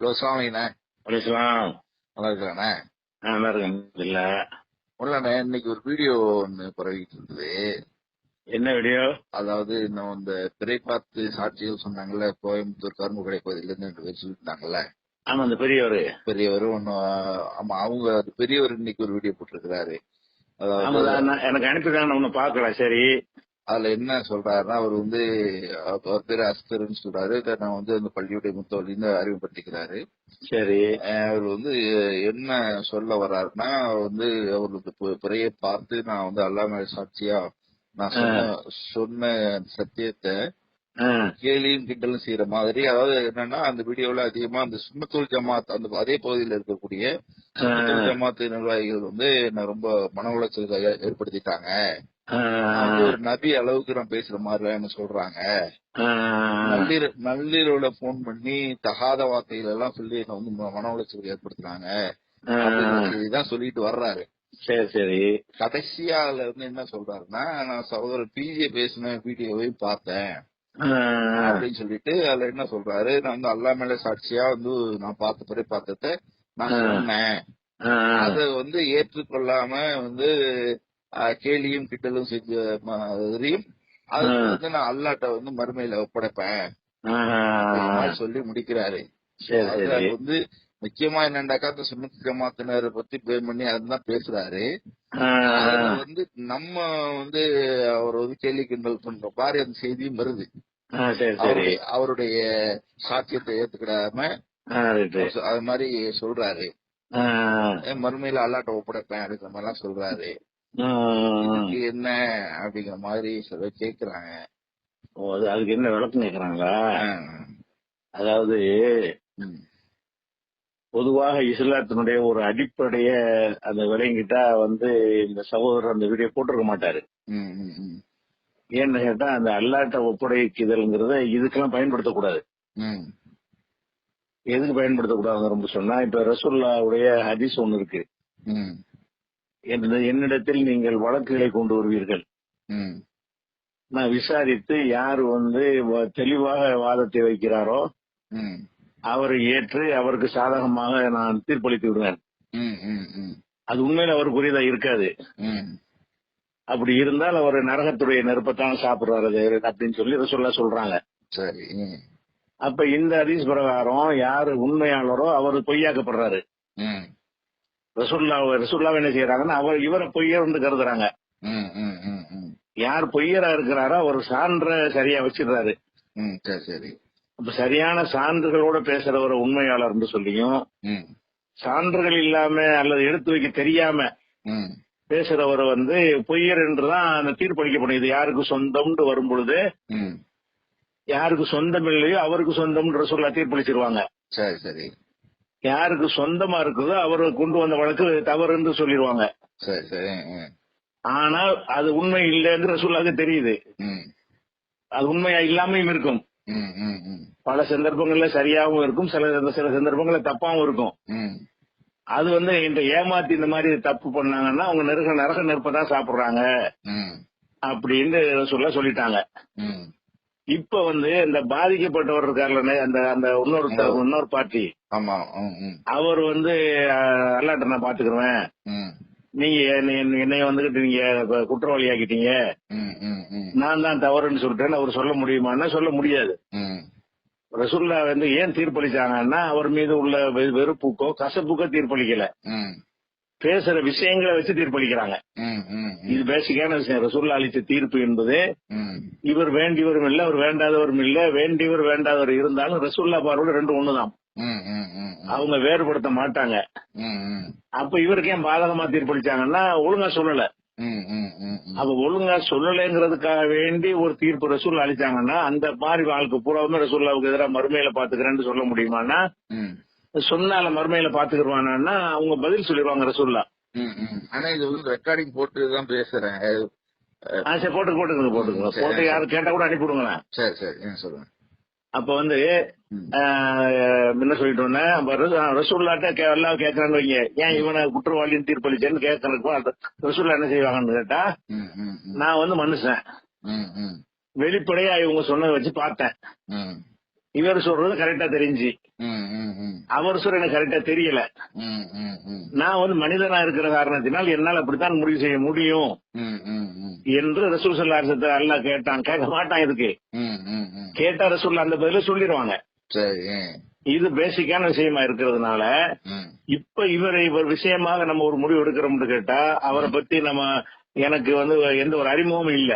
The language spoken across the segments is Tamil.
ஹலோ சாமிண்ணே அலிஸ்லாம் நல்லா இருக்கிறானே நல்லா இருக்கேன் இல்ல. உள்ளண்ணே இன்னைக்கு ஒரு வீடியோ ஒன்று பரவிட்டு இருந்தது என்ன வீடியோ? அதாவது இன்னும் இந்த பிறை பார்த்து சாட்சிகள் சொன்னாங்கல்ல கோயம்புத்தூர் கரும்புக்கடை பகுதியில இருந்து ரெண்டு பேர் சொல்லிட்டாங்கல்ல ஆமா அந்த பெரியவர். பெரியவர் ஒன்னு ஆமா அவங்க அது பெரியவர் இன்னைக்கு ஒரு வீடியோ போட்டிருக்கிறாரு. அதாவது எனக்கு நான் ஒண்ணு பாக்கல சரி. அதுல என்ன சொல்றாருன்னா அவர் வந்து அவர் பேரு அஸ்தர்னு சொல்றாரு. நான் வந்து அந்த பள்ளியுடைய முத்தவழின்னு அறிமுகப்படுத்திக்கிறாரு. சரி. அவர் வந்து என்ன சொல்ல வர்றாருன்னா வந்து அவருக்கு பிறையை பார்த்து நான் வந்து அல்லாம சாட்சியா நான் சொன்ன சத்தியத்தை கேலியும் கிண்டலும் செய்யற மாதிரி அதாவது என்னன்னா அந்த வீடியோல அதிகமா அந்த சுண்ணத்தூள் ஜமாத் அந்த அதே பகுதியில் இருக்கக்கூடிய ஆ, சுண்ணத்தூள் ஜமாத் நிர்வாகிகள் வந்து என்ன ரொம்ப மன உளைச்சலுக்கு ஏற்படுத்திட்டாங்க. ஒரு நபி அளவுக்கு நான் பேசுற மாதிரி சொல்றாங்க. நள்ளிர நள்ளிரவுல போன் பண்ணி தகாத வார்த்தைகள் எல்லாம் சொல்லி என்ன வந்து மன உளைச்சலுக்கு ஏற்படுத்துறாங்க இதுதான் சொல்லிட்டு வர்றாரு. சரி சரி. கடைசியா அதுல வந்து என்ன சொல்றாருன்னா நான் சகோதரர் பிஜே பேசின வீடியோவையும் பார்த்தேன். அப்படின்னு சொல்லிட்டு அதுல என்ன சொல்றாரு? நான் வந்து அல்லா மேல சாட்சியா வந்து நான் பார்த்த பிறகு பார்த்தத நான் சொன்னேன். அத வந்து ஏற்றுக்கொள்ளாம வந்து கேலியும் கிட்டலும் செஞ்ச மாதிரியும் அது வந்து நான் அல்லாட்ட வந்து மறுமையில ஒப்படைப்பேன். சொல்லி முடிக்கிறாரு. வந்து முக்கியமா என்னண்டாக்கா அந்த சுண்ணத்து ஜமாத்தினரை பத்தி பேர் பண்ணி அதுதான் பேசுறாரு. வந்து நம்ம வந்து அவர் வந்து கேலி கிண்டல் பண்ற மாதிரி அந்த செய்தியும் வருது. அவருடைய சாத்தியத்தை ஏத்துக்கிடாம. அது மாதிரி சொல்றாரு. மறுமையில அல்லாட்ட ஒப்படைப்பேன் அப்படிங்கிற மாதிரி எல்லாம் சொல்றாரு. இதுக்கு என்ன அப்படிங்கிற மாதிரி சொல்ல கேக்குறாங்க ஓ, அது- அதுக்கு என்ன விளக்கம் கேக்குறாங்களா. அதாவது. பொதுவாக இஸ்லாத்தினுடைய ஒரு அடிப்படைய அந்த விளங்கிட்டா வந்து இந்த சகோதரர் அந்த வீடியோ போட்டிருக்க மாட்டாரு. ஏன்னு கேட்டா அந்த அல்லாட்ட ஒப்படைக்குதல்ங்கிறத இதுக்கெல்லாம் பயன்படுத்தக்கூடாது. எதுக்கு பயன்படுத்தக்கூடாதுன்னு ரொம்ப சொன்னா இப்ப ரசூல்லாவுடைய ஹதீஸ் ஒண்ணு இருக்கு என்னிடத்தில் நீங்கள் வழக்குகளை கொண்டு வருவீர்கள். நான் விசாரித்து யார் வந்து தெளிவாக வாதத்தை வைக்கிறாரோ. அவரை ஏற்று அவருக்கு சாதகமாக நான் தீர்ப்பளித்து விடுவேன். அது உண்மையில அவருக்குரியதா இருக்காது. அப்படி இருந்தால் அவர் நரகத்துடைய நெருப்பத்தான் சாப்பிடுறாரு அப்படின்னு சொல்லி ரசூல்லா சொல்றாங்க சரி. அப்ப இந்த ஹதீஸ் பிரகாரம் யாரு உண்மையாளரோ அவர் பொய்யாக்கப்படுறாரு. ரசூல்லா ரசூல்லாவை என்ன செய்யறாங்கன்னா அவர் இவரை பொய்யர் வந்து கருதுறாங்க. யார் பொய்யரா இருக்கிறாரோ அவர் சான்ற சரியா வச்சிடுறாரு. சரி அப்ப சரியான சான்றுகளோட பேசுறவரை உண்மையாளர்னு சொல்லியும். சான்றுகள் இல்லாம அல்லது எடுத்து வைக்க தெரியாம. பேசுறவர் வந்து பொய்யர் என்றுதான் அந்த தீர்ப்பளிக்கப்படும் இது யாருக்கு சொந்தம்னு வரும் பொழுது. யாருக்கு சொந்தம் இல்லையோ அவருக்கு சொந்தம்ன்ற சொல்ல தீர்ப்பளிச்சிருவாங்க சரி சரி யாருக்கு சொந்தமா இருக்குதோ அவர் கொண்டு வந்த வழக்கு தவறுன்னு சொல்லிடுவாங்க சரி சரி. ஆனால் அது உண்மை இல்லைங்கிற சொல்லாக தெரியுது. அது உண்மையா இல்லாமையும் இருக்கும். பல சந்தர்ப்பங்கள்ல சரியாகவும் இருக்கும் சில சில சந்தர்ப்பங்கள்ல தப்பாவும் இருக்கும். அது வந்து இந்த ஏமாத்தி இந்த மாதிரி தப்பு பண்ணாங்கன்னா அவங்க நெருக நரக நெருப்பை தான் சாப்பிடுறாங்க. அப்படின்னு சொல்ல சொல்லிட்டாங்க. இப்ப வந்து இந்த பாதிக்கப்பட்டவர் இருக்கார்ல அந்த அந்த இன்னொரு இன்னொரு பார்ட்டி ஆமா. அவர் வந்து அல்லாட்ட நான் பாத்துக்கிறேன். நீங்க என்னை- என்னைய வந்துகிட்டு நீங்க குற்றவாளி ஆக்கிட்டீங்க. நான் தான் தவறுன்னு சொல்லிட்டேன்னு அவர் சொல்ல முடியுமான்னா சொல்ல முடியாது. ரசுல்லா வந்து ஏன் தீர்ப்பளிச்சாங்கன்னா அவர் மீது உள்ள வெறுப்புக்கோ கசப்புக்கோ தீர்ப்பளிக்கல. பேசுற விஷயங்களை வச்சு தீர்ப்பளிக்கிறாங்க. இது பேசிக்கான விஷயம் ரசுல்லா அளித்த தீர்ப்பு என்பது. இவர் வேண்டியவரும் இல்ல அவர் வேண்டாதவரும் இல்ல வேண்டியவர் வேண்டாதவர் இருந்தாலும் ரசுல்லா பார்வையோட ரெண்டு ஒண்ணுதான். அவங்க வேறுபடுத்த மாட்டாங்க. அப்ப இவருக்கு ஏன் பாதகமா தீர்ப்பளிச்சாங்கன்னா ஒழுங்கா சொல்லல. அப்ப ஒழுங்கா சொல்லலைங்கிறதுக்காக வேண்டி ஒரு தீர்ப்பு ரசூல் அளிச்சாங்கன்னா அந்த மாதிரி வாழ்க்கை பூராவுமே ரசூல்லாவுக்கு எதிராக மறுமையில பாத்துக்கிறேன்னு சொல்ல முடியுமான்னா. சொன்னால மறுமையில பாத்துக்கிடுவானா அவங்க பதில் சொல்லிடுவாங்க ரசூல்லா. ஆனா இது வந்து ரெக்கார்டிங் போட்டு தான் பேசுறேன். சரி போட்டு போட்டுக்கோங்க போட்டுக்கோங்க. சரி. போட்டு யாரும் கேட்டா கூட அனுப்பிவிடுங்களேன். சரி சரி. ம், சொல்லுங்க. அப்ப வந்து என்ன சொல்லிட்டு வந்தேன்? அப்ப ரசூ- ரசூல்லாட்ட எல்லாம் கேட்கறான்னு வைங்க. ஏன் இவனை குற்றவாளின்னு தீர்ப்பளிச்சேன்னு கேட்கறதுக்கு ரசூல்லா என்ன செய்வாங்கன்னு கேட்டா. நான் வந்து மனுஷன். வெளிப்படையா இவங்க சொன்னதை வச்சு பார்த்தேன். இவர் சொல்றது கரெக்டா தெரிஞ்சு. அவர் சொல்ற எனக்கு கரெக்டா தெரியல. நான் வந்து மனிதனா இருக்கிற காரணத்தினால் என்னால் அப்படித்தான் முடிவு செய்ய முடியும். என்று ரசூல் அல்லாஹ் கேட்டான். கேட்க மாட்டான் இதுக்கு கேட்டா ரசூல் அந்த பதில சொல்லிடுவாங்க இது பேசிக்கான விஷயமா இருக்கிறதுனால இப்ப இவர் இவர் விஷயமாக நம்ம ஒரு முடிவு எடுக்கிறோம்னு கேட்டா அவரை பத்தி நம்ம எனக்கு வந்து எந்த ஒரு அறிமுகமும் இல்ல.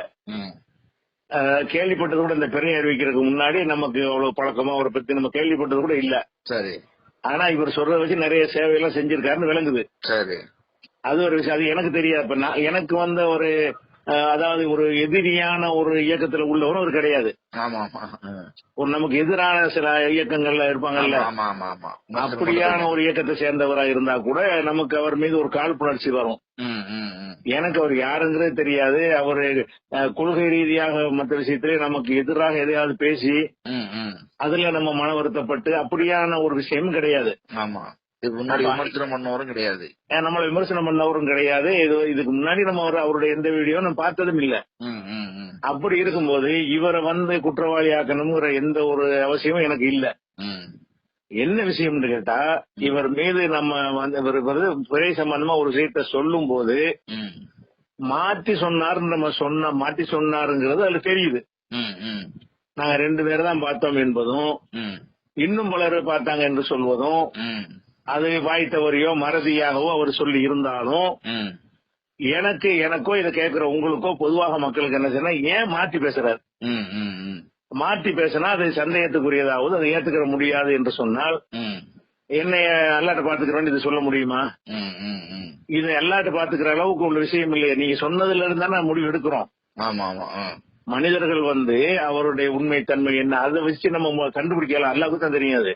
கேள்விப்பட்டது கூட இந்த பெரிய அறிவிக்கிறதுக்கு முன்னாடி நமக்கு அவ்வளவு பழக்கமா அவரை பத்தி நம்ம கேள்விப்பட்டது கூட இல்ல. சரி. ஆனா இவர் சொல்றத வச்சு நிறைய சேவையெல்லாம் செஞ்சிருக்காருன்னு விளங்குது. சரி. அது ஒரு விஷயம். அது எனக்கு தெரியாது. இப்ப நான் எனக்கு வந்த ஒரு அதாவது ஒரு எதிரியான ஒரு இயக்கத்துல உள்ளவரும் அவர் கிடையாது. ஆமா. ஒரு நமக்கு எதிரான சில இயக்கங்கள்ல இருப்பாங்கல்ல. அப்படியான ஒரு இயக்கத்தை சேர்ந்தவரா இருந்தா கூட நமக்கு அவர் மீது ஒரு காழ்ப்புணர்ச்சி வரும். எனக்கு அவர் யாருங்கிறது தெரியாது. அவரு கொள்கை ரீதியாக மற்ற விஷயத்திலே நமக்கு எதிராக எதையாவது பேசி அதுல நம்ம மன வருத்தப்பட்டு அப்படியான ஒரு விஷயமும் கிடையாது. ஆமா. இதுக்கு முன்னாடி விமர்சனம் பண்ணவரும் கிடையாது. நம்மளை விமர்சனம் பண்ணவரும் கிடையாது. இது இதுக்கு முன்னாடி நம்ம அவர் அவருடைய எந்த வீடியோ நம்ம பார்த்ததும் இல்ல. அப்படி இருக்கும்போது இவரை வந்து குற்றவாளி ஆக்கணுங்கிற எந்த ஒரு அவசியமும் எனக்கு இல்ல. என்ன விஷயம்னு கேட்டா இவர் மீது நம்ம வந்து இவர் வந்து பிறை சம்பந்தமா ஒரு விஷயத்த சொல்லும் போது மாத்தி சொன்னாருன்னு நம்ம சொன்ன மாத்தி சொன்னாருங்கிறது அதுல தெரியுது. நாங்க ரெண்டு பேர் தான் பார்த்தோம் என்பதும் இன்னும் பலர் பார்த்தாங்க என்று சொல்வதும் அது வாய் தவறியோ மறதியாகவோ அவர் சொல்லி இருந்தாலும் எனக்கு எனக்கோ இதை கேட்கிற உங்களுக்கோ பொதுவாக மக்களுக்கு என்ன செய்யணும் ஏன் மாத்தி பேசுறாரு? ம் ம் ம் மாத்தி பேசினா அது சந்தேகத்துக்குரியதாவது அதை ஏத்துக்கிற முடியாது என்று சொன்னால் என்னைய அல்லாட்ட பாத்துக்கிறோன்னு இது சொல்ல முடியுமா? இது எல்லாட்ட பாத்துக்கிற அளவுக்கு உள்ள விஷயம் இல்லையே நீங்க சொன்னதுல இருந்தா நான் முடிவு எடுக்கிறோம். ஆமா ஆமா மனிதர்கள் வந்து அவருடைய உண்மை தன்மை என்ன அதை வச்சு நம்ம கண்டுபிடிக்கலாம். அல்லாவுக்கு தான் தெரியாது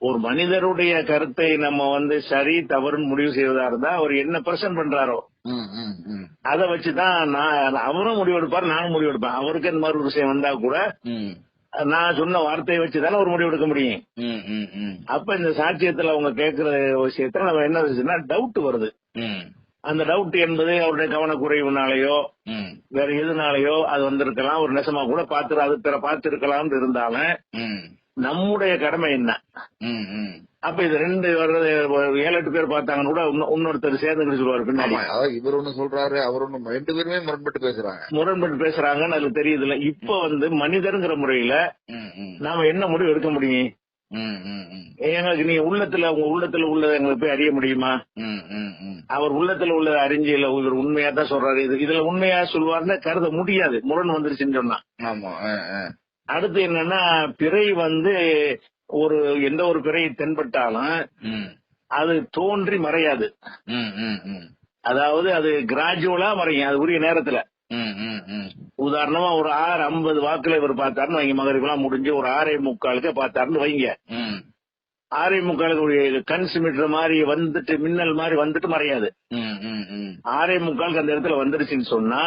ஒரு மனிதருடைய கருத்தை நம்ம வந்து சரி தவறுன்னு முடிவு செய்வதா இருந்தா அவர் என்ன பிரசன்ட் பண்றாரோ அதை வச்சுதான் நான் அவரும் முடிவெடுப்பார் நானும் முடிவெடுப்பேன் அவருக்கு இந்த மாதிரி ஒரு விஷயம் வந்தா கூட நான் சொன்ன வார்த்தையை வச்சுதானே ஒரு முடிவு எடுக்க முடியும். அப்ப இந்த சாட்சியத்துல அவங்க கேட்கிற விஷயத்துல நம்ம என்ன விஷயம்னா டவுட் வருது. அந்த டவுட் என்பது அவருடைய கவனக்குறைவுனாலேயோ வேற எதுனாலயோ அது வந்திருக்கலாம். ஒரு நெசமா கூட பார்த்து அது பிற பார்த்து இருந்தாலும் நம்முடைய கடமை என்ன? அப்ப இது ரெண்டு வர்றது ஏழு எட்டு பேர் பார்த்தாங்கன்னு கூட இன்னொ- இன்னொருத்தர் சேர்ந்து சொல்லுவாரு பின்னாடி. இவர் ஒண்ணு சொல்றாரு அவர் ஒண்ணு ரெண்டு பேருமே முரண்பட்டு பேசுறாங்க. முரண்பட்டு பேசுறாங்கன்னு அதுல தெரியுது இல்ல இப்ப வந்து மனிதர்ங்கிற முறையில நாம என்ன முடிவு எடுக்க முடியும்? எங்களுக்கு நீங்க உள்ளத்துல உங்க உள்ளத்துல உள்ளதை எங்களுக்கு போய் அறிய முடியுமா? அவர் உள்ளத்துல உள்ளதை அறிஞ்சு இல்ல இவர் உண்மையா தான் சொல்றாரு. இது இதுல உண்மையா சொல்லுவாருன்னு கருத முடியாது. முரண் வந்துருச்சுன்னு சொன்னா. அடுத்து என்னன்னா பிறை வந்து ஒரு எந்த ஒரு பிறை தென்பட்டாலும் அது தோன்றி மறையாது. அதாவது அது கிராஜுவலா மறையும் அது உரிய நேரத்துல. உதாரணமா ஒரு ஆறு ஐம்பது வாக்குல இவர் பார்த்தாருன்னு வைங்க மகரிபெல்லாம் முடிஞ்சு ஒரு ஆறே முக்காலுக்கு பார்த்தாருன்னு வைங்க. ஆறே முக்காலுக்கு ஒரு கண் சிமிட்டுற மாதிரி வந்துட்டு மின்னல் மாதிரி வந்துட்டு மறையாது. ஆறே முக்காலுக்கு அந்த இடத்துல வந்துருச்சுன்னு சொன்னா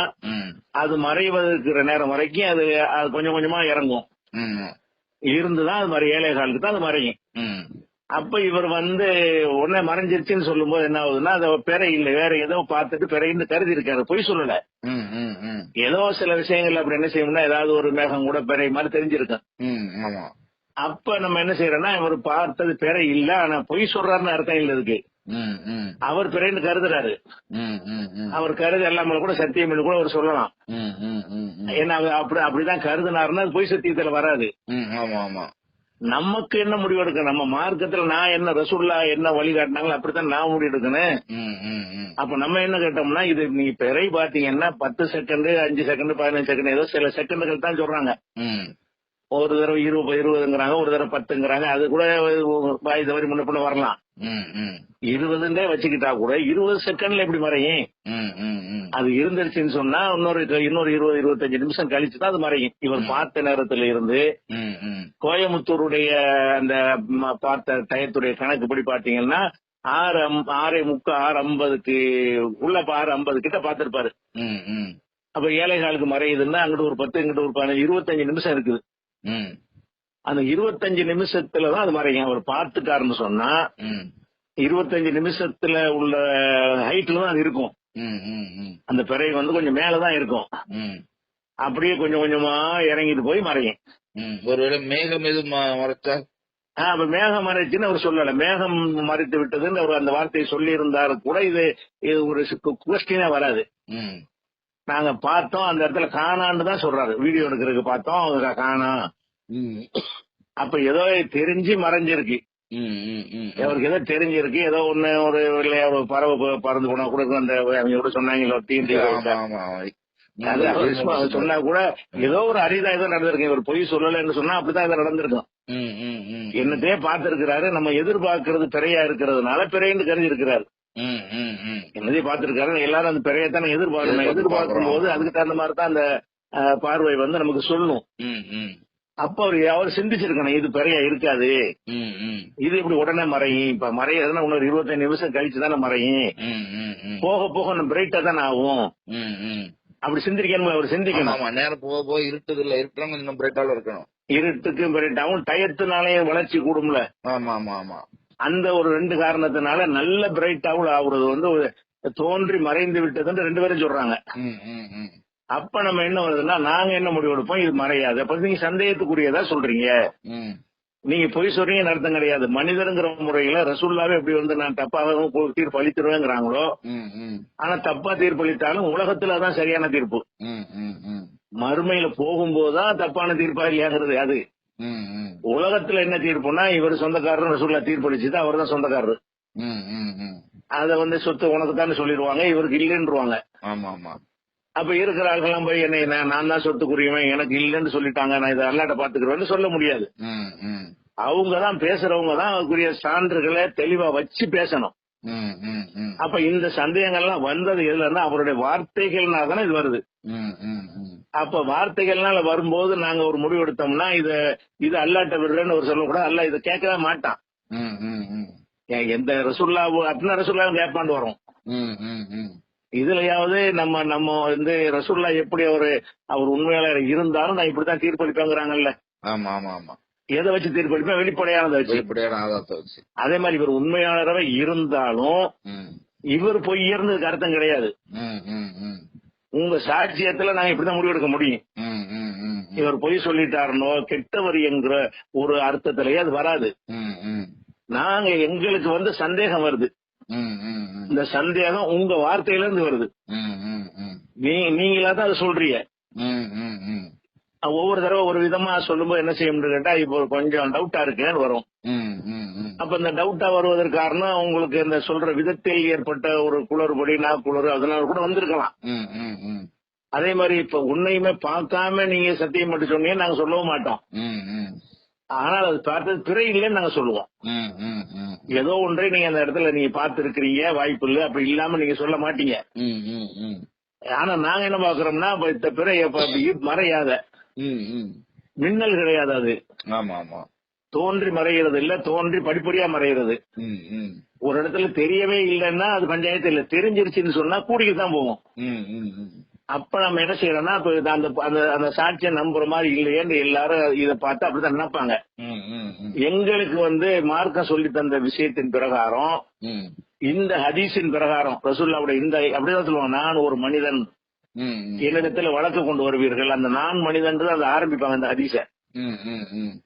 அது மறைவதற்கிற நேரம் வரைக்கும் அது அது கொஞ்சம் கொஞ்சமா இறங்கும். இருந்துதான் அது மாதிரி ஏழை காலுக்கு தான் அது மறையும். அப்ப இவர் வந்து உடனே மறைஞ்சிருச்சுன்னு சொல்லும்போது என்ன ஆகுதுன்னா அதை பிறை இல்லை வேற ஏதோ பார்த்துட்டு பிறைன்னு கருதி இருக்காரு பொய் சொல்லல. ஏதோ சில விஷயங்கள் அப்படி என்ன செய்யணும்னா ஏதாவது ஒரு மேகம் கூட பிறை மாதிரி தெரிஞ்சிருக்கும். அப்ப நம்ம என்ன செய்யறோம்னா இவர் பார்த்தது பிறை இல்ல ஆனா பொய் சொல்றாருன்னு அர்த்தம் இல்ல ம் அவர் பிறைன்னு கருதுறாரு. அவர் கருது எல்லாமே கூட சத்தியம் கூட அவர் சொல்லலாம். ஏன்னா அப்படி அப்படிதான் கருதுனாருன்னா பொய் சத்தியத்துல வராது. ம் ஆமா ஆமா. நமக்கு என்ன முடிவு எடுக்கணும்? நம்ம மார்க்கத்துல நான் என்ன ரசூல்லா என்ன வழி காட்டினாங்களோ அப்படித்தான் நான் முடிவு எடுக்கணும். அப்ப நம்ம என்ன கேட்டோம்னா இது நீங்க பிறை பாத்தீங்கன்னா பத்து செகண்ட் அஞ்சு செகண்ட் பதினஞ்சு செகண்ட் ஏதோ சில செகண்டுகள் தான் சொல்றாங்க. ஒரு தடவை இருபது இருபதுங்கிறாங்க ஒரு தடவை பத்துங்கிறாங்க அது கூட வாய் தவறி முன்ன பின்ன வரலாம். இருபதுன்னே வச்சுக்கிட்டா கூட இருபது செகண்ட்ல எப்படி மறையும்? அது இருந்துருச்சுன்னு சொன்னா இன்னொரு இன்னொரு இருபது இருபத்தஞ்சு நிமிஷம் கழிச்சு தான் அது மறையும். இவர் பார்த்த நேரத்துல இருந்து கோயம்புத்தூருடைய அந்த பார்த்த டயத்துடைய கணக்குப்படி பாத்தீங்கன்னா ஆறு ஆறே முக்கா ஆறு ஐம்பதுக்கு உள்ள ஆறு ஐம்பது கிட்ட பாத்திருப்பாரு. அப்ப ஏழை காலுக்கு மறையுதுன்னா அங்கிட்டு ஒரு பத்து இங்கிட்டு ஒரு பதினஞ்சு இருபத்தஞ்சு நிமிஷம் இருக்குது. அந்த இருபத்தஞ்சு நிமிஷத்துலதான் அது மறையும் அவர் பார்த்துட்டாருன்னு சொன்னா இருபத்தஞ்சு நிமிஷத்துல உள்ள ஹைட்ல தான் அது இருக்கும். அந்த பிறை வந்து கொஞ்சம் மேலதான் இருக்கும். அப்படியே கொஞ்சம் கொஞ்சமா இறங்கிட்டு போய் மறையும். ஒருவேளை மேகம் எதுவும் மறைச்சா? அப்ப மேகம் மறைச்சுன்னு அவர் சொல்லல. மேகம் மறைத்து விட்டதுன்னு அவர் அந்த வார்த்தையை சொல்லி இருந்தாரு கூட இது இது ஒரு கொஸ்டினே வராது. நாங்க பார்த்தோம் அந்த இடத்துல காணான்னு தான் சொல்றாரு. வீடியோ எடுக்கிறதுக்கு பார்த்தோம் அவங்க காணா. ம். அப்ப ஏதோ தெரிஞ்சு மறைஞ்சிருக்கு. அவருக்கு ஏதோ தெரிஞ்சிருக்கு. ஏதோ ஒண்ணு ஒரு ஒரு பறவை பறந்து போனா கூட அந்த அவங்க கூட சொன்னாங்களோ தீண்டி சொன்னா கூட ஏதோ ஒரு அரிதா ஏதோ நடந்திருக்கு. இவர் பொய் சொல்லலைன்னு சொன்னா அப்படிதான் இது நடந்திருக்கும். என்னத்தையே பார்த்திருக்கிறாரு. நம்ம எதிர்பார்க்கறது பிறையா இருக்கிறதுனால பிறைன்னு கருதி இருக்கிறாரு என்னதையும் பார்த்திருக்காரு. எல்லாரும் அந்த பிறையத்தானே எதிர்பார்க்கணும். எதிர்பார்க்கும் போது அதுக்கு தகுந்த மாதிரி தான் அந்த பார்வை வந்து நமக்கு சொல்லும் ம் ம். அப்ப அவர் அவர் சிந்திச்சிருக்கணும். இது பிறையா இருக்காது. இது இப்படி உடனே மறையும். இப்ப மறையதுன்னா இன்னொரு இருபத்தஞ்சு நிமிஷம் கழிச்சு தானே மறையும். போக போக நம்ம பிரைட்டா தானே ஆகும். அப்படி சிந்திக்கணும்? அவர் சிந்திக்கணும். ஆமா நேரம் போக போக இருட்டுது இல்ல இருட்டுறவங்க இன்னும் பிரைட்டால இருக்கணும். இருட்டுக்கு பிரைட்டாவும் டயத்தினாலே வளர்ச்சி கூடும்ல. ஆமா ஆமா ஆமா. அந்த ஒரு ரெண்டு காரணத்தினால நல்ல பிரைட்டாவும் ஆகுறது வந்து தோன்றி மறைந்து விட்டதுன்னு ரெண்டு பேரும் சொல்றாங்க. அப்ப நம்ம என்ன வருதுன்னா நாங்க என்ன முடிவு எடுப்போம்? இது மறையாது. அப்ப நீங்க சந்தேகத்துக்குரியதா சொல்றீங்க. நீங்க பொய் சொல்றீங்கன்னு அர்த்தம் கிடையாது. மனிதருங்கிற முறையில ரசூல்லாவே எப்படி வந்து நான் தப்பாக தீர்ப்பு அளித்துருவேங்கிறாங்களோ ஆனா தப்பா தீர்ப்பு அளித்தாலும் உலகத்துல அதான் சரியான தீர்ப்பு. மறுமையில போகும்போதுதான் தப்பான தீர்ப்பா இல்லையாங்கிறது அது. உலகத்துல என்ன தீர்ப்புனா இவர் சொந்தக்காரர் ரசூல்லா தீர்ப்பு அளிச்சுட்டு அவர் தான் சொந்தக்காரர் அத வந்து சொத்து உனக்கு தான் சொல்லிடுவாங்க இவருக்கு இல்லைன்றுவாங்க. ஆமா ஆமா அப்ப இருக்கிற ஆள்கள்லாம் போய் என்ன நான் தான் சொத்துக்குரியவன் எனக்கு இல்லைன்னு சொல்லிட்டாங்க நான் இதை அல்லாட்ட பாத்துக்கிறேன்னு சொல்ல முடியாது. ம் ம். அவங்க தான் பேசுறவங்க தான் அதுக்குரிய சான்றுகளை தெளிவா வச்சு பேசணும். அப்ப இந்த சந்தேகங்கள்லாம் வந்தது எதுலன்னா அவருடைய வார்த்தைகள்னால தானே இது வருது. அப்ப வார்த்தைகள்னால வரும்போது நாங்க ஒரு முடிவு எடுத்தோம்னா இத இது அல்லாட்ட விடுறேன்னு ஒரு சொல்லக்கூடாது அல்ல இதை கேட்கவே மாட்டான். எந்த ரசுல்லா அத்தனை ரசுல்லாவும் கேட்பான்னு வரும். இதுலயாவது நம்ம நம்ம வந்து ரசூல்லா எப்படி அவரு அவர் உண்மையாளர் இருந்தாலும் நான் இப்படித்தான் தீர்ப்பளிப்பேங்கிறாங்கல்ல. ஆமா ஆமா ஆமா. எதை வச்சு தீர்ப்பளிப்பேன்? வெளிப்படையானதை வச்சு. அதே மாதிரி இவர் உண்மையாளராக இருந்தாலும் இவர் பொய் இருந்ததுக்கு அர்த்தம் கிடையாது. உங்க சாட்சியத்துல நாங்க இப்படிதான் முடிவெடுக்க முடியும். இவர் பொய் சொல்லிட்டாருனோ கெட்டவர் என்கிற ஒரு அர்த்தத்திலேயே அது வராது. நாங்க எங்களுக்கு வந்து சந்தேகம் வருது. இந்த சந்தேகம் உங்க வார்த்தையில இருந்து வருது நீங்களா தான் அதை சொல்றீங்க. ஒவ்வொரு தடவை ஒரு விதமா சொல்லும்போது என்ன செய்யணும்னு கேட்டா இப்போ கொஞ்சம் டவுட்டா இருக்கேன்னு வரும். அப்ப இந்த டவுட்டா வருவதற்கு காரணம் உங்களுக்கு இந்த சொல்ற விதத்தில் ஏற்பட்ட ஒரு குளறுபடி நான் குளறு அதனால கூட வந்திருக்கலாம். அதே மாதிரி இப்ப உன்னையுமே பார்க்காம நீங்க சத்தியம் மட்டும் சொன்னீங்க நாங்க சொல்லவும் மாட்டோம். ஆனால் அது பார்த்தது பிறை இல்லைன்னு நாங்க சொல்லுவோம். ஏதோ ஒன்றை நீங்க அந்த இடத்துல நீங்க பார்த்து இருக்கிறீங்க வாய்ப்பு இல்லை அப்படி இல்லாம நீங்க சொல்ல மாட்டீங்க. ஆனா நாங்க என்ன பாக்குறோம்னா இந்த பிறை மறையாத. மின்னல் கிடையாது அது. ஆமா ஆமா. தோன்றி மறைகிறது இல்ல தோன்றி படிப்படியா மறைகிறது. ஒரு இடத்துல தெரியவே இல்லைன்னா அது பஞ்சாயத்து இல்ல. தெரிஞ்சிருச்சுன்னு சொன்னா கூடிக்கு தான் போவோம். அப்ப நம்ம என்ன செய்யறோம்னா அந்த அந்த அந்த சாட்சியை நம்புற மாதிரி இல்லையேன்னு எல்லாரும் இத பார்த்து அப்படிதான் நினைப்பாங்க. எங்களுக்கு வந்து மார்க்கம் சொல்லி தந்த விஷயத்தின் பிரகாரம் இந்த ஹதீஸின் பிரகாரம் ரசூல்லாவுடைய இந்த அப்படிதான் சொல்லுவாங்க நான் ஒரு மனிதன் என்னிடத்துல வழக்கு கொண்டு வருவீர்கள். அந்த நான் மனிதன் அதை ஆரம்பிப்பாங்க அந்த ஹதீஸ.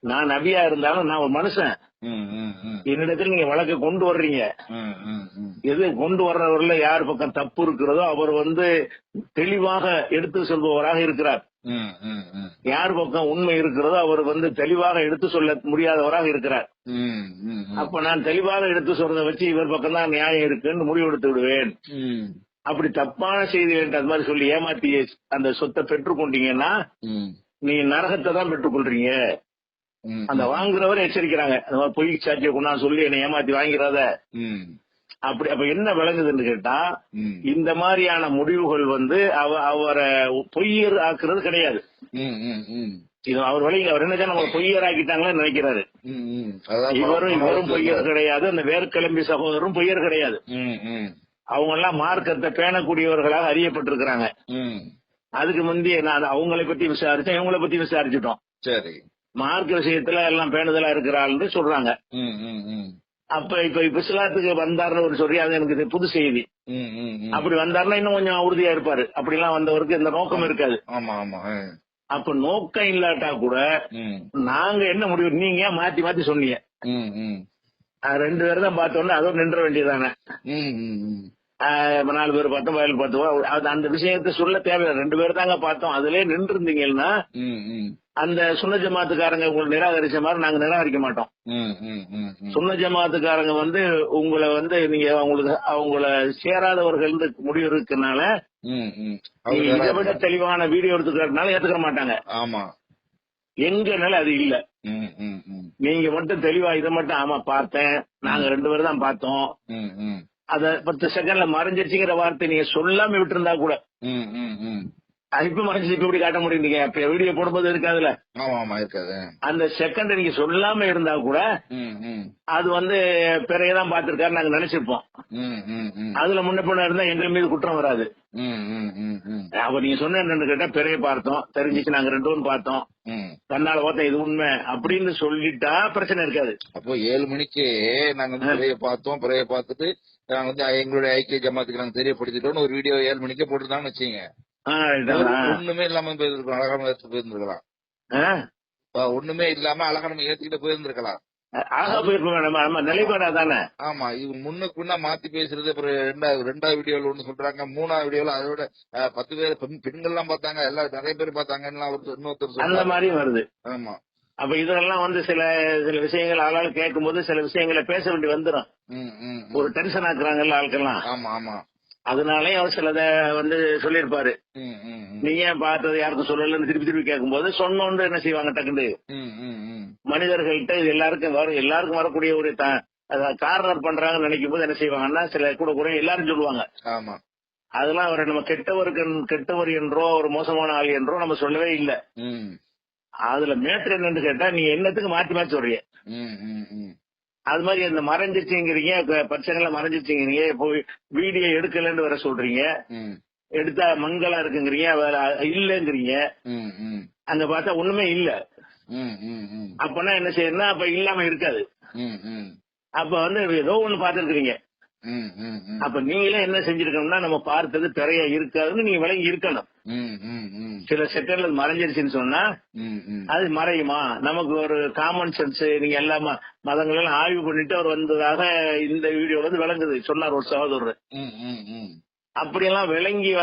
நான் நபியா இருந்தாலும் நான் ஒரு மனுஷன். என்னிடத்துல நீங்க வழக்கு கொண்டு வர்றீங்க. எது கொண்டு வர்றவர்ல யார் பக்கம் தப்பு இருக்கிறதோ அவர் வந்து தெளிவாக எடுத்து சொல்பவராக இருக்கிறார். யார் பக்கம் உண்மை இருக்கிறதோ அவர் வந்து தெளிவாக எடுத்து சொல்ல முடியாதவராக இருக்கிறார். அப்ப நான் தெளிவாக எடுத்து சொல்றதை வச்சு இவர் பக்கம் தான் நியாயம் இருக்குன்னு முடிவெடுத்து விடுவேன். அப்படி தப்பான செய்தி அது மாதிரி சொல்லி ஏமாத்தி அந்த சொத்தை பெற்றுக்கொண்டீங்கன்னா நீங்க நரகத்தை தான் பெற்றுக்கொள்றீங்க அந்த வாங்குறவர் எச்சரிக்கிறாங்க. அந்த மாதிரி பொய் சாட்சியை கொண்டாந்து சொல்லி என்னை ஏமாத்தி வாங்கிறாத அப்படி அப்ப என்ன விளங்குதுன்னு கேட்டா இந்த மாதிரியான முடிவுகள் வந்து அவ அவரை பொய்யர் ஆக்குறது கிடையாது. இது அவர் வழி அவர் என்ன நம்ம பொய்யர் ஆக்கிட்டாங்களே நினைக்கிறாரு. இவரும் இவரும் பொய்யர் கிடையாது. அந்த வேர்க்கிளம்பி சகோதரரும் பொய்யர் கிடையாது. அவங்க எல்லாம் மார்க்கத்தை பேணக்கூடியவர்களாக அறியப்பட்டிருக்கிறாங்க. அதுக்கு முந்தைய நான் அவங்களை பத்தி விசாரிச்சேன் இவங்களை பத்தி விசாரிச்சுட்டோம். சரி. மார்க்க விஷயத்துல எல்லாம் பேணுதலா இருக்கிறாள்னு சொல்றாங்க. அப்ப இப்ப இப்ப இஸ்லாத்துக்கு வந்தாருன்னு ஒரு சொல்லி அது எனக்கு புது செய்தி. அப்படி வந்தாருன்னா இன்னும் கொஞ்சம் உறுதியா இருப்பாரு. அப்படி எல்லாம் வந்தவருக்கு இந்த நோக்கம் இருக்காது. ஆமா ஆமா. அப்ப நோக்கம் இல்லாட்டா கூட நாங்க என்ன முடிவு நீங்க மாத்தி மாத்தி சொன்னீங்க? ரெண்டு பேரும் தான் பார்த்தோன்னே அதுவும் நின்ற வேண்டியதானே நாலு பேர் பார்த்தோம் வயல் பார்த்தோம். அந்த விஷயத்தை சொல்ல தேவையில்லை. ரெண்டு பேர் தாங்க பார்த்தோம். அதுலயே நின்று இருந்தீங்கன்னா அந்த சுண்ண ஜமாத்துக்காரங்க உங்களை நிராகரிச்ச மாதிரி நாங்க நிராகரிக்க மாட்டோம். சுண்ண ஜமாத்துக்காரங்க வந்து உங்களை வந்து நீங்க அவங்களுக்கு அவங்கள சேராதவர்கள் முடிவு இருக்கனால இதை விட தெளிவான வீடியோ எடுத்துக்கிறதுனால ஏத்துக்க மாட்டாங்க. ஆமா. எங்கனால அது இல்ல. நீங்க மட்டும் தெளிவா இதை மட்டும் ஆமா பார்த்தேன். நாங்க ரெண்டு பேரும் தான் பார்த்தோம். அத பத்து செகண்ட்ல மறைஞ்சிருச்சுங்கிற வார்த்தை நீங்க சொல்லாம விட்டுருந்தா கூட. இப்ப மறைஞ்சு இப்ப எப்படி காட்ட முடியும் நீங்க? இப்ப வீடியோ போடும்போது இருக்காதுல ஆமா ஆமா இருக்காது. அந்த செகண்ட் நீங்க சொல்லாம இருந்தா கூட அது வந்து பிறகுதான் பார்த்திருக்காரு நாங்க நினைச்சிருப்போம். அதுல முன்ன பின்ன இருந்தா எங்க மீது குற்றம் வராது. அப்ப நீங்க சொன்ன என்னன்னு கேட்டா பிறைய பார்த்தோம். தெரிஞ்சிச்சு நாங்க ரெண்டு பேரும் பார்த்தோம். ம். கண்ணால பார்த்தோம் இது உண்மை அப்படின்னு சொல்லிட்டா பிரச்சனை இருக்காது. அப்போ ஏழு மணிக்கு நாங்க வந்து பிறைய பார்த்தோம். பிறைய பார்த்துட்டு நாங்க வந்து எங்களுடைய ஐக்கிய ஜமாத்துக்கு நாங்க தெரியப்படுத்திட்டோம்னு ஒரு வீடியோ ஏழு மணிக்கே போட்டுருந்தாங்கன்னு வச்சுங்க? ஒண்ணுமே இல்லாம போயிருக்கலாம் அழகான ஏத்து போயிருந்திருக்கலாம். ஒண்ணுமே இல்லாம அழகா நம்ம ஏத்துக்கிட்டு போயிருந்திருக்கலாம். ஆகா போயிருப்போம் நம்ம நம்ம நிலைப்பாடா தானே? ஆமா இது முன்னுக்கு முன்ன மாத்தி பேசுறது அப்புறம் ரெண்டாவது ரெண்டாவது வீடியோல ஒண்ணு சொல்றாங்க மூணாவது வீடியோல அதோட பத்து பேர் பெண் பெண்கள் எல்லாம் பார்த்தாங்க எல்லாரும் நிறைய பேர் பார்த்தாங்கன்னு ஒருத்தர் இன்னொருத்தர் அந்த மாதிரியும் வருது. ஆமா. அப்ப இதெல்லாம் வந்து சில சில விஷயங்கள் ஆளாள் கேட்கும் போது சில விஷயங்களை பேச வேண்டி வந்துடும். ஒரு டென்ஷன் ஆக்குறாங்கல்ல ஆட்கள்லாம். ஆமா ஆமா. அதனாலே அவர் சிலத வந்து சொல்லியிருப்பாரு. ம். நீ ஏன் பார்த்தது யாருக்கும் சொல்லலன்னு திருப்பி திருப்பி கேட்கும்போது சொன்னோன்னு என்ன செய்வாங்க டக்குண்டு. மனிதர்கள்ட்ட இது எல்லாருக்கும் வரும் எல்லாருக்கும் வரக்கூடிய ஒரு கார்னர் பண்றாங்கன்னு நினைக்கும் போது என்ன செய்வாங்கன்னா சில கூட கூட எல்லாரும் சொல்லுவாங்க. ஆமா. அதெல்லாம் அவரை நம்ம கெட்டவருக்கு கெட்டவர் என்றோ ஒரு மோசமான ஆள் என்றோ நம்ம சொல்லவே இல்லை. அதுல மேட்ரு என்னன்னு கேட்டா நீ என்னத்துக்கு மாத்தி மாத்தி சொல்றீங்க. அது மாதிரி அந்த மறைஞ்சிச்சுங்கிறீங்க பிரச்சனைகளை மறைஞ்சிச்சுங்கிறீங்க இப்போ வீடியோ எடுக்கலன்னு வர சொல்றீங்க எடுத்தா மங்களா இருக்குங்கிறீங்க வேற இல்லங்கிறீங்க. அங்க பார்த்தா ஒண்ணுமே இல்ல. அப்பனா என்ன செய்யணும்னா அப்ப இல்லாம இருக்காது. அப்ப வந்து ஏதோ ஒண்ணு ம். அப்ப நீங்களே என்ன செஞ்சிருக்கணும்னா நம்ம பார்த்தது திரைய இருக்காதுன்னு நீங்க விளங்கி இருக்கணும். சில செகண்ட்ல மறைஞ்சிருச்சுன்னு சொன்னா. அது மறையுமா? நமக்கு ஒரு காமன் சென்ஸ் நீங்க எல்லா ம- மதங்கள் எல்லாம் ஆய்வு பண்ணிட்டு அவர் வந்ததாக இந்த வீடியோல இருந்து விளங்குது. சொன்னார் ஒரு சகோதரர். அப்படியெல்லாம் விளங்கி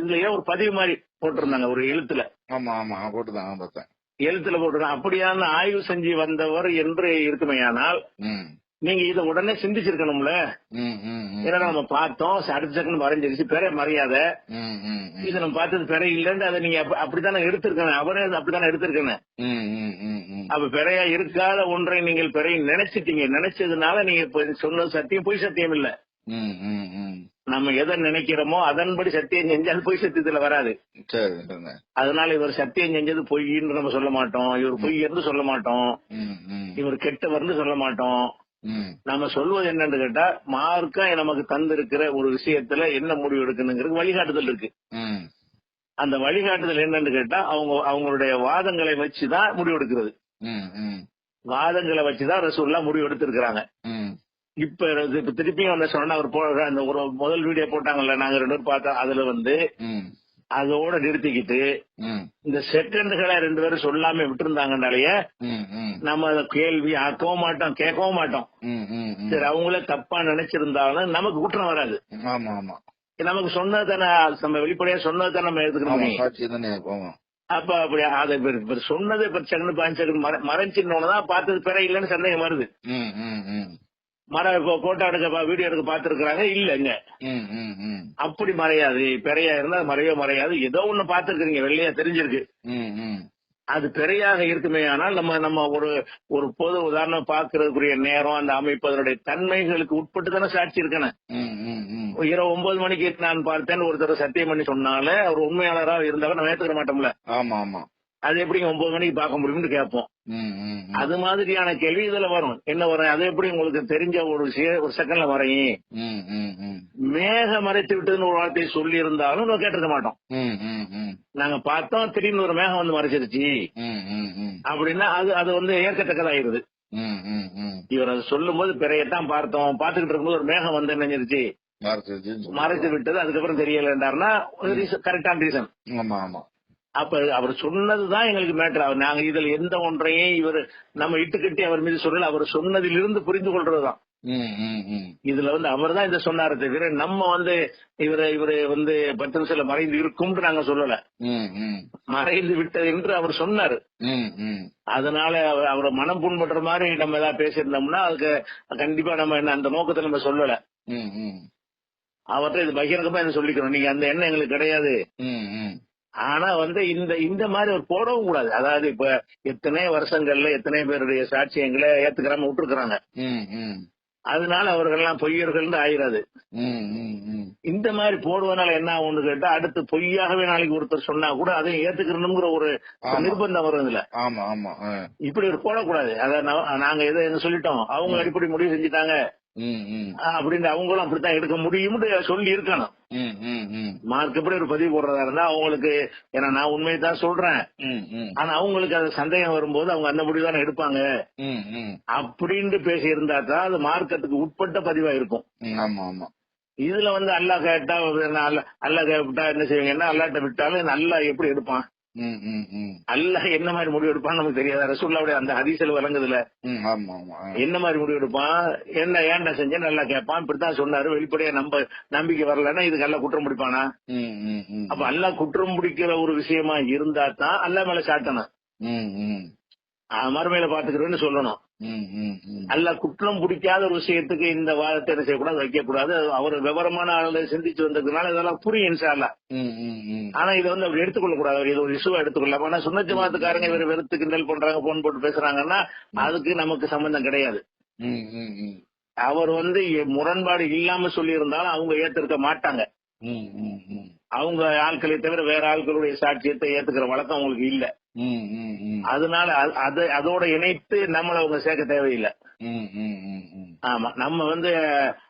இதுலயே ஒரு பதிவு மாதிரி போட்டிருந்தாங்க ஒரு எழுத்துல. ஆமா ஆமா போட்டுதான் பார்த்தேன். எழுத்துல போட்டிருந்தாங்க அப்படியான ஆய்வு செஞ்சு வந்தவர் என்று இருக்குமேயானால் நீங்க இதை உடனே சிந்திச்சிருக்கணும்ல. ஏன்னா நம்ம பார்த்தோம் அடுத்த செகண்ட் மறைஞ்சிருச்சு பெற மரியாதை. ம், ம், ம். இது நம்ம பார்த்தது பெற இல்லைன்னு அதை நீங்க அப்ப- அப்படித்தானே எடுத்திருக்கணும்? அவரே அப்படித்தானே எடுத்திருக்கணும். அப்ப பெறையா இருக்காத ஒன்றை நீங்கள் பெறை நினைச்சிட்டீங்க. நினைச்சதுனால நீங்க சொன்னது சத்தியம் பொய் சத்தியம் இல்ல. நம்ம எதை நினைக்கிறோமோ அதன்படி சத்தியம் செஞ்சால் பொய் சத்தியத்துல வராது. அதனால இவர் சத்தியம் செஞ்சது பொய்ன்னு நம்ம சொல்ல மாட்டோம். இவர் பொய் என்று சொல்ல மாட்டோம். இவர் கெட்டவர்னு சொல்ல மாட்டோம். ம். நம்ம சொல்வது என்னன்னு கேட்டா மார்க்கா நமக்கு தந்திருக்கிற ஒரு விஷயத்துல என்ன முடிவு எடுக்கணுங்கிறது வழிகாட்டுதல் இருக்கு. அந்த வழிகாட்டுதல் என்னன்னு கேட்டா அவங்க அவங்களுடைய வாதங்களை வச்சுதான் முடிவு எடுக்கிறது. வாதங்களை வச்சுதான் ரசூல்லா முடிவு எடுத்திருக்கிறாங்க. இப்ப இப்ப திருப்பியும் வந்து சொன்னா அவர் போ அந்த ஒரு முதல் வீடியோ போட்டாங்கல்ல நாங்க ரெண்டு பேரும் பார்த்தோம். அதுல வந்து அதோட நிறுத்திக்கிட்டு இந்த செகண்டுகளை ரெண்டு பேரும் சொல்லாம விட்டுருந்தாங்கனாலயே நம்ம அதை கேள்வி ஆக்கவும் மாட்டோம் கேட்கவும் மாட்டோம். சரி அவங்களே தப்பா நினைச்சிருந்தாலும் நமக்கு குற்றம் வராது. ஆமா ஆமா. நமக்கு சொன்னது தானே நம்ம வெளிப்படையா சொன்னது நம்ம எடுத்துக்கணும் அப்ப அப்படி அதை சொன்னது இப்ப செகண்ட் பாஞ்சு தான் பார்த்தது பிற இல்லைன்னு சந்தேகம் வருது. மர இப்போ போட்டோ எடுக்க வீடியோ எடுக்க பாத்துருக்காங்க இல்லங்க. அப்படி மறையாது. பெறையா இருந்தா மறையோ மறையாது. ஏதோ ஒண்ணு பாத்துருக்கீங்க வெள்ளையா தெரிஞ்சிருக்கு. அது பெறையாக இருக்குமே. ஆனால் நம்ம நம்ம ஒரு ஒரு பொது உதாரணம் பாக்குறதுக்குரிய நேரம் அந்த அமைப்பு அதனுடைய தன்மைகளுக்கு உட்பட்டு தானே சாட்சி இருக்கணும். இரவு ஒன்பது மணிக்கு நான் பார்த்தேன் ஒருத்தர் சத்தியம் பண்ணி சொன்னாலே அவர் உண்மையாளராக இருந்தாலும் நம்ம ஏத்துக்க மாட்டோம்ல. ஆமா ஆமா. அது எப்படி ஒன்பது மணிக்கு பார்க்க முடியும்னு கேட்போம். அது மாதிரியான கேள்வி இதுல வரும். என்ன வரும்? அது எப்படி உங்களுக்கு தெரிஞ்ச ஒரு ஒரு செகண்ட்ல வரையும். மேக மறைத்து விட்டதுன்னு ஒரு வார்த்தையை சொல்லி இருந்தாலும் நம்ம கேட்டிருக்க மாட்டோம். நாங்க பார்த்தோம் திடீர்னு ஒரு மேகம் வந்து மறைச்சிருச்சு. அப்படின்னா அது அது வந்து ஏற்கத்தக்கதாயிருது. இவர் அதை சொல்லும் போது பிறையத்தான் பார்த்தோம். பார்த்துக்கிட்டு இருக்கும்போது ஒரு மேகம் வந்து நினைஞ்சிருச்சு. மறைச்சு விட்டது. அதுக்கப்புறம் தெரியலன்றாருன்னா கரெக்டான ரீசன் ஆமா ஆமா. அப்ப அவர் சொன்னதுதான் எங்களுக்கு மேட்டர் அவர் நாங்க இதுல எந்த ஒன்றையும் இவர் நம்ம இட்டுக்கட்டி அவர் மீது சொல்லல அவர் சொன்னதிலிருந்து புரிந்து கொள்றதுதான். இதுல வந்து அவர் தான் இதை சொன்னாரு தவிர நம்ம வந்து இவரு இவரு வந்து பத்து நிமிஷத்துல மறைந்து இருக்கும்னு நாங்க சொல்லல. மறைந்து விட்டது என்று அவர் சொன்னாரு. அதனால அவர் மனம் புண்படுற மாதிரி நம்ம ஏதாவது பேசியிருந்தோம்னா அதுக்கு கண்டிப்பா நம்ம என்ன அந்த நோக்கத்தை நம்ம சொல்லல. அவர்கிட்ட இது பகிரங்கமா என்ன சொல்லிக்கிறோம் நீங்க அந்த எண்ணம் எங்களுக்கு கிடையாது. ஆனா வந்து இந்த இந்த மாதிரி ஒரு போடவும் கூடாது அதாவது இப்ப எத்தனை வருஷங்கள்ல எத்தனை பேருடைய சாட்சியங்களை ஏத்துக்கிறாம ம். அதனால அவர்கள்லாம் பொய்யர்கள் ஆயிராது. இந்த மாதிரி போடுவதனால என்ன ஆகும்னு கேட்டா அடுத்து பொய்யாகவே நாளைக்கு ஒருத்தர் சொன்னா கூட அதையும் ஏத்துக்கணுங்கிற ஒரு. நிர்பந்தம் வரும் இதுல ஆமா ஆமா. இப்படி ஒரு போடக்கூடாது அத நாங்க எதை சொல்லிட்டோம் அவங்க அடிப்படை முடிவு செஞ்சுட்டாங்க அப்படின்னு அவங்களும் அப்படித்தான் எடுக்க முடியும்னு சொல்லி இருக்கணும். மார்க் எப்படி ஒரு பதிவு போடுறதா இருந்தா அவங்களுக்கு ஏன்னா நான் உண்மையை தான் சொல்றேன். ஆனா அவங்களுக்கு அது சந்தேகம் வரும்போது அவங்க அந்த முடிவு தானே எடுப்பாங்க. அப்படின்னு பேசி இருந்தா தான் அது மார்க்கத்துக்கு உட்பட்ட பதிவா இருக்கும். ஆமா ஆமா. இதுல வந்து அல்லாஹ் கேட்டா அல்ல அல்லாஹ் கேட்டா என்ன செய்வீங்கன்னா அல்லாட்ட விட்டாலும் அல்லாஹ் எப்படி எடுப்பான்? அல்லாஹ் என்ன மாதிரி முடிவு எடுப்பான்னு நமக்கு தெரியாது. ரசூல்லாவுடைய அந்த ஆமா ஆ. என்ன மாதிரி முடிவு எடுப்பான்? என்ன ஏன்டா செஞ்சேன் நல்லா கேட்பான். இப்படித்தான் சொன்னாரு. வெளிப்படையா நம்ப நம்பிக்கை வரலன்னா இதுக்கு எல்லாம் குற்றம் ம். அப்ப அல்லாஹ் குற்றம் முடிக்கிற ஒரு விஷயமா இருந்தா தான் அல்லாஹ் மேல சாட்டணும். மறுமையில பாத்துக்கிறேன்னு சொல்லணும். அல்ல குற்றம் பிடிக்காத ஒரு விஷயத்துக்கு இந்த வாதத்தை என்ன செய்யக்கூடாது வைக்கக்கூடாது. அவர் விவரமான ஆளு சிந்திச்சு வந்ததுனால இதெல்லாம் புரியும் ம். ஆனா இதை வந்து அப்படி எடுத்துக்கொள்ள கூடாது இது ஒரு இசுவா எடுத்துக்கொள்ளலாம். ஆனா சுண்ணத்து மாத்துக்காரங்க இவர் வெறுத்து கிண்டல் பண்றாங்க போன் போட்டு பேசுறாங்கன்னா அதுக்கு நமக்கு சம்பந்தம் கிடையாது. அவர் வந்து முரண்பாடு இல்லாம சொல்லி இருந்தாலும் அவங்க ஏத்திருக்க மாட்டாங்க. அவங்க ஆட்களை தவிர வேற ஆட்களுடைய சாட்சியத்தை ஏத்துக்கிற வழக்கம் அவங்களுக்கு இல்ல. அதனால அது- அது அதோட இணைத்து நம்மள அவங்க சேர்க்க தேவையில்லை. ஆமா. நம்ம வந்து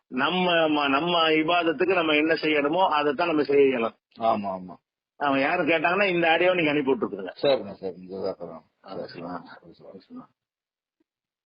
நம்ம நம்ம இபாதத்துக்கு நம்ம என்ன செய்யணுமோ அதைத்தான் நம்ம செய்யணும். ஆமா ஆமா. அவன் யாரும் கேட்டாங்கன்னா இந்த ஆடியோ நீங்க அனுப்பி விட்டுருக்குங்க சரிண்ணா. சொல்லலாம்.